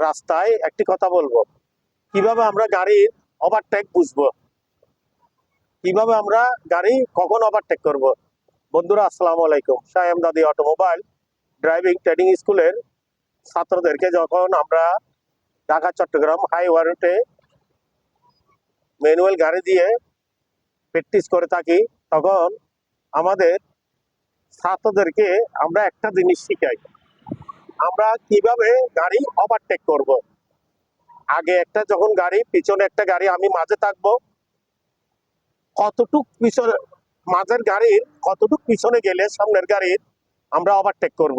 রাস্তায় একটি কথা বলব। কীভাবে আমরা গাড়ির ওভারটেক বুঝব? কীভাবে আমরা গাড়ি কখন ওভারটেক করব? বন্ধুরা, আসসালামু আলাইকুম। সায়েম দাদি অটোমোবাইল ড্রাইভিং ট্রেনিং স্কুলের ছাত্রদেরকে যখন আমরা ঢাকা, চট্টগ্রাম হাইওয়ে রুটে ম্যানুয়াল গাড়ি দিয়ে প্র্যাকটিস করে থাকি, তখন আমাদের ছাত্রদেরকে আমরা একটা জিনিস শিখাই। আমরা কীভাবে গাড়ি ওভারটেক করব। আগে একটা যখন গাড়ি, পিছনে একটা গাড়ি আমি মাঝে থাকব, কতটুক পিছনে, মাঝের গাড়ির কতটুক পিছনে গেলে সামনের গাড়ির আমরা ওভারটেক করব।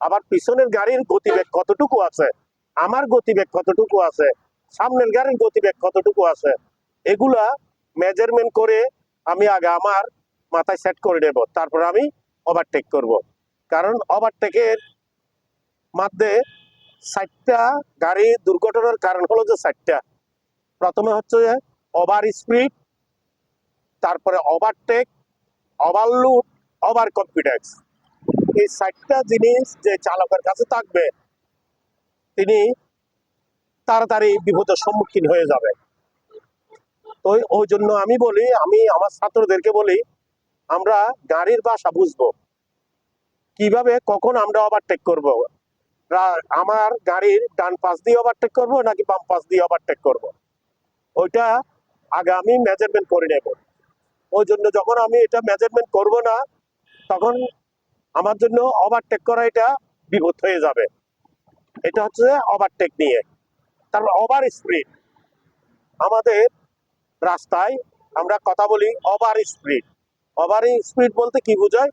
আবার পিছনের গাড়ির গতিবেগ কতটুকু আছে আমার গতিবেগ কতটুকু আছে সামনের গাড়ির গতিবেগ কতটুকু আছে এগুলা মেজারমেন্ট করে আমি আগে আমার মাথায় সেট করে নেব, তারপর আমি ওভারটেক করব কারণ ওভারটেকের মধ্যে ষাটটা গাড়ি দুর্ঘটনার কারণ হলো যে ষাটটা প্রথমে হচ্ছে যে ওভার স্পিড তারপরে ওভারটেক ওভারলুট ওভার কনফিডেন্স এই ষাটটা জিনিস যে চালকের কাছে থাকবে, তিনি তাড়াতাড়ি বিপদের সম্মুখীন হয়ে যাবে তো ওই জন্য আমি বলি, আমি আমার ছাত্রদেরকে বলি, আমরা গাড়ির ভাষা বুঝব। কীভাবে, কখন আমরা ওভারটেক করব? আমার গাড়ির ডান পাশ দিয়ে ওভারটেক করব নাকি বাম পাশ দিয়ে ওভারটেক করব? ওইটা আগে আমি মেজারমেন্ট করে নেব। ওই জন্য যখন আমি এটা মেজারমেন্ট করব না, তখন আমার জন্য ওভারটেক করা এটা বিপদ হয়ে যাবে। এটা হচ্ছে ওভারটেক নিয়ে। তারপর ওভার স্পিড আমাদের রাস্তায় আমরা কথা বলি ওভার স্পিড ওভার স্পিড বলতে কি বোঝায়?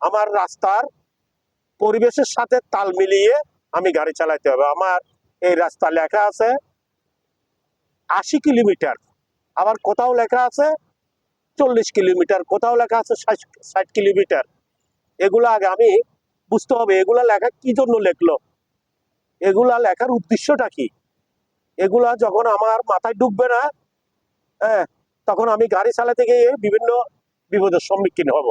আমার রাস্তার পরিবেশের সাথে তাল মিলিয়ে আমি গাড়ি চালাইতে হবে। আমার এই রাস্তা লেখা আছে আশি কিলোমিটার। আবার কোথাও লেখা আছে চল্লিশ কিলোমিটার, কোথাও লেখা আছে ষাট কিলোমিটার। এগুলো আগে আমি বুঝতে হবে, এগুলা লেখা কি জন্য লেখলো? এগুলা লেখার উদ্দেশ্যটা কি? এগুলা যখন আমার মাথায় ঢুকবে না হ্যাঁ তখন আমি গাড়ি চালাতে গিয়ে বিভিন্ন বিপদের সম্মুখীন হব।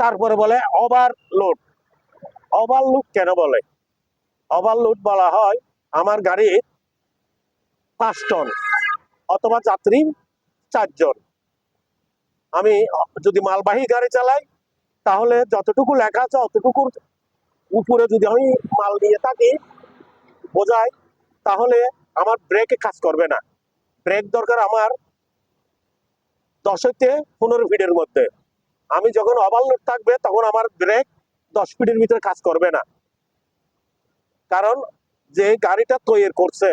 তারপরে বলে ওভারলোড ওভারলোড কেন বলে? ওভারলোড বলা হয় আমার গাড়ি পাঁচ টন অথবা যাত্রী চারজন আমি যদি মালবাহী গাড়ি চালাই, তাহলে যতটুকু লেখা আছে অতটুকুর উপরে যদি আমি মাল নিয়ে থাকি বোঝাই তাহলে আমার ব্রেকে কাজ করবে না। ব্রেক দরকার আমার দশ হইতে পনেরো ফিটের মধ্যে। আমি যখন ওভারলোড থাকবে, তখন আমার ব্রেক দশ ফিটের ভিতরে কাজ করবে না। কারণ যে গাড়িটা তৈরি করছে,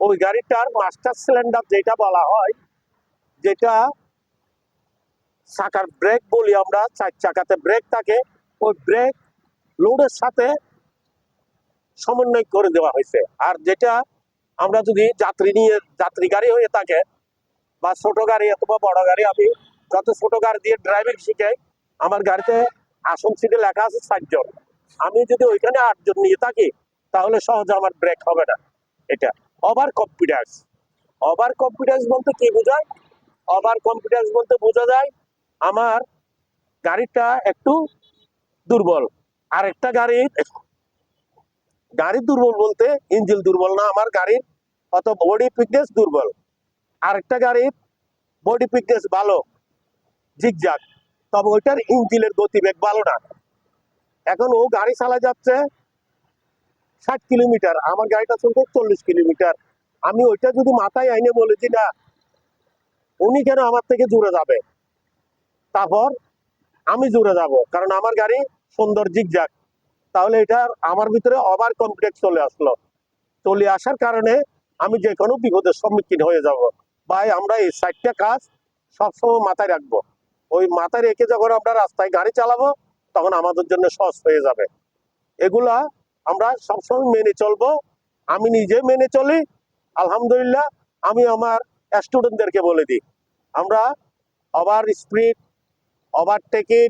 ওই গাড়িটার মাস্টার সিলিন্ডার যেটা বলা হয়, যেটা চাকার ব্রেক বলি আমরা, চার চাকাতে ব্রেক থাকে, ওই ব্রেক লোডের সাথে সমন্বয় করে দেওয়া হয়েছে। আর যেটা আমরা যদি যাত্রী নিয়ে, যাত্রী গাড়ি হয়ে থাকে, বা ছোট গাড়ি অথবা বড় গাড়ি, আমি যত ছোট গাড়ি দিয়ে ড্রাইভিং শিখে আমার গাড়িতে আসন সিটে লেখা আছে ষাটজন আমি যদি ওইখানে আটজন নিয়ে থাকি তাহলে সহজে আমার ব্রেক হবে না। এটা ওভার কনফিডেন্স ওভার কনফিডেন্স বলতে কি বোঝায়? ওভার কনফিডেন্স বলতে বোঝা যায় আমার গাড়িটা একটু দুর্বল। আর একটা গাড়ি দুর্বল বলতে ইঞ্জিন দুর্বল না, আমার গাড়ির অত বডি ফিটনেস দুর্বল। আরেকটা গাড়ির বডি ফিটনেস ভালো জিগজাগ তবে ওইটার ইঞ্জিনের গতিবেগ ভালো না। এখন ও গাড়ি চালা যাচ্ছে ষাট কিলোমিটার, আমার গাড়িটা চলছে চল্লিশ কিলোমিটার। আমি ওইটা যদি মাথায় আইনে বলেছি না, উনি কেন আমার থেকে জুড়ে যাবে? তারপর আমি জুড়ে যাব, কারণ আমার গাড়ি সুন্দর জিগজাগ তাহলে এটা আমার ভিতরে ওভার কনফিডেন্স চলে আসলো। চলে আসার কারণে আমি যে কোনো বিপদের সম্মুখীন হয়ে যাব। ভাই, আমরা এই সাইডটা কাজ সবসময় মাথায় রাখব। ওই মাথায় রেখে যখন আমরা রাস্তায় গাড়ি চালাবো, তখন আমাদের জন্য সহজ হয়ে যাবে। এগুলা আমরা সবসময় মেনে চলবো। আমি নিজে মেনে চলি। আলহামদুলিল্লাহ, আমি আমার স্টুডেন্টদেরকে বলে দিই। আমরা over speed overtaking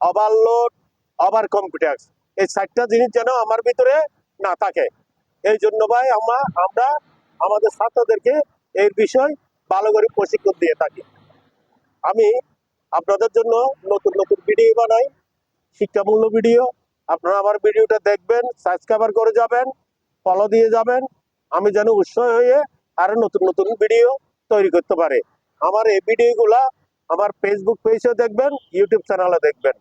overload over computer এই চারটা জিনিস যেন আমার ভিতরে না থাকে। এই জন্য ভাই আমরা আমরা আমাদের ছাত্রদেরকে এই বিষয় ভালো করে প্রশিক্ষণ দিয়ে থাকি। আমি আপনাদের জন্য নতুন নতুন ভিডিও বানাই। শিক্ষামূলক ভিডিও আপনারা আমার ভিডিওটা দেখবেন সাবস্ক্রাইবার করে যাবেন ফলো দিয়ে যাবেন। আমি যেন উৎসাহ হয়ে আরও নতুন নতুন ভিডিও তৈরি করতে পারে। আমার এই ভিডিওগুলা আমার ফেসবুক পেজে দেখবেন ইউটিউব চ্যানেলে দেখবেন।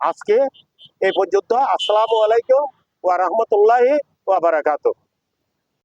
আজকে এই পর্যন্ত, আসসালামু আলাইকুম ওয়া রাহমাতুল্লাহি ওয়া বারাকাতুহু।